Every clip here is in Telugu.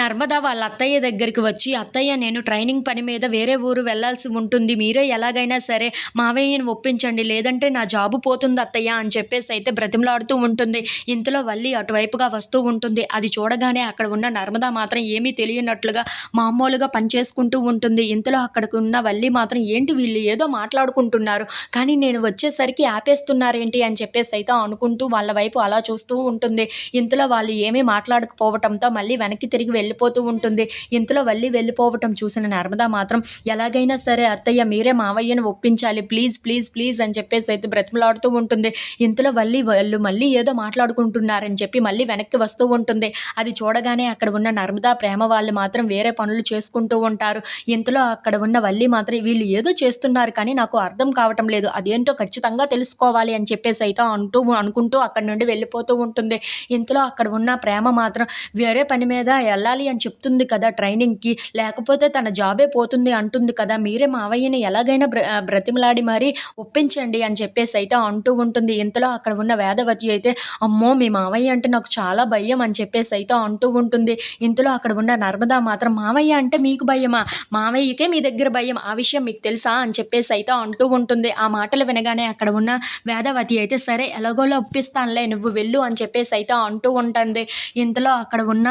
నర్మద వాళ్ళ అత్తయ్య దగ్గరికి వచ్చి అత్తయ్య నేను ట్రైనింగ్ పని మీద వేరే ఊరు వెళ్ళాల్సి ఉంటుంది. మీరే ఎలాగైనా సరే మావయ్యని ఒప్పించండి. లేదంటే నా జాబు పోతుంది అత్తయ్య అని చెప్పేసి అయితే బ్రతిమలాడుతూ ఉంటుంది. ఇంతలో వల్లి అటువైపుగా వస్తూ ఉంటుంది. అది చూడగానే అక్కడ ఉన్న నర్మద మాత్రం ఏమీ తెలియనట్లుగా మామూలుగా పనిచేసుకుంటూ ఉంటుంది. ఇంతలో అక్కడికి ఉన్న వల్లి మాత్రం ఏంటి వీళ్ళు ఏదో మాట్లాడుకుంటున్నారు? కానీ నేను వచ్చేసరికి ఆపేస్తున్నారేంటి? అని చెప్పేసి అయితే అనుకుంటూ వాళ్ళ వైపు అలా చూస్తూ ఉంటుంది. ఇంతలో వాళ్ళు ఏమీ మాట్లాడకపోవటంతో మళ్ళీ వెనక్కి తిరిగి వెళ్ళి వెళ్ళిపోతూ ఉంటుంది. ఇంతలో వల్లి వెళ్ళిపోవటం చూసిన నర్మద మాత్రం ఎలాగైనా సరే అత్తయ్య మీరే మావయ్యను ఒప్పించాలి. ప్లీజ్ ప్లీజ్ ప్లీజ్ అని చెప్పేసి అయితే బ్రతిమలాడుతూ ఉంటుంది. ఇంతలో వల్లి వాళ్ళు మళ్ళీ ఏదో మాట్లాడుకుంటున్నారని చెప్పి మళ్ళీ వెనక్కి వస్తూ ఉంటుంది. అది చూడగానే అక్కడ ఉన్న నర్మదా ప్రేమ వాళ్ళు మాత్రం వేరే పనులు చేసుకుంటూ ఉంటారు. ఇంతలో అక్కడ ఉన్న వల్లి మాత్రం వీళ్ళు ఏదో చేస్తున్నారు కానీ నాకు అర్థం కావటం లేదు. అదేంటో ఖచ్చితంగా తెలుసుకోవాలి అని చెప్పేసి అయితే అంటూ అనుకుంటూ అక్కడ నుండి వెళ్ళిపోతూ ఉంటుంది. ఇంతలో అక్కడ ఉన్న ప్రేమ మాత్రం వేరే పని మీద వెళ్ళాలి అని చెప్తుంది కదా ట్రైనింగ్కి. లేకపోతే తన జాబే పోతుంది అంటుంది కదా. మీరే మావయ్యని ఎలాగైనా బ్ర బ్రతిమలాడి మరీ ఒప్పించండి అని చెప్పేసి అయితే అంటూ ఉంటుంది. ఇంతలో అక్కడ ఉన్న వేదవతి అయితే అమ్మో మీ మావయ్య అంటే నాకు చాలా భయం అని చెప్పేసి అయితే అంటూ ఉంటుంది. ఇంతలో అక్కడ ఉన్న నర్మదా మాత్రం మావయ్య అంటే మీకు భయమా? మావయ్యకే మీ దగ్గర భయం. ఆ విషయం మీకు తెలుసా? అని చెప్పేసి అయితే అంటూ ఉంటుంది. ఆ మాటలు వినగానే అక్కడ ఉన్న వేదవతి అయితే సరే ఎలాగోలా ఒప్పిస్తానులే నువ్వు వెళ్ళు అని చెప్పేసి అయితే అంటూ ఉంటుంది. ఇంతలో అక్కడ ఉన్న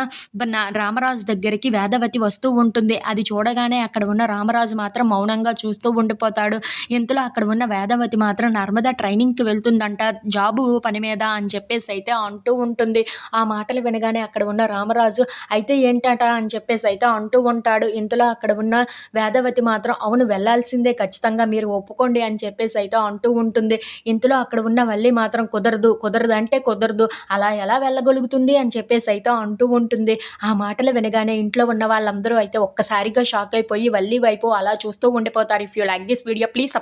రామరాజు దగ్గరికి వేదవతి వస్తూ ఉంటుంది. అది చూడగానే అక్కడ ఉన్న రామరాజు మాత్రం మౌనంగా చూస్తూ ఉండిపోతాడు. ఇంతలో అక్కడ ఉన్న వేదవతి మాత్రం నర్మదా ట్రైనింగ్కి వెళ్తుందంట. జాబు పని మీద అని చెప్పేసి అయితే అంటూ ఉంటుంది. ఆ మాటలు వినగానే అక్కడ ఉన్న రామరాజు అయితే ఏంటట? అని చెప్పేసి అయితే అంటూ ఉంటాడు. ఇంతలో అక్కడ ఉన్న వేదవతి మాత్రం అవును వెళ్ళాల్సిందే ఖచ్చితంగా మీరు ఒప్పుకోండి అని చెప్పేసి అయితే అంటూ ఉంటుంది. ఇంతలో అక్కడ ఉన్న వల్లి మాత్రం కుదరదు కుదరదు అంటే కుదరదు. అలా ఎలా వెళ్ళగలుగుతుంది? అని చెప్పేసి అయితే అంటూ ఉంటుంది. ఆ మాట మాటలు వినగానే ఇంట్లో ఉన్న వాళ్ళందరూ అయితే ఒక్కసారిగా షాక్ అయిపోయి వల్లి వైపు అలా చూస్తూ ఉండిపోతారు. If you like this video please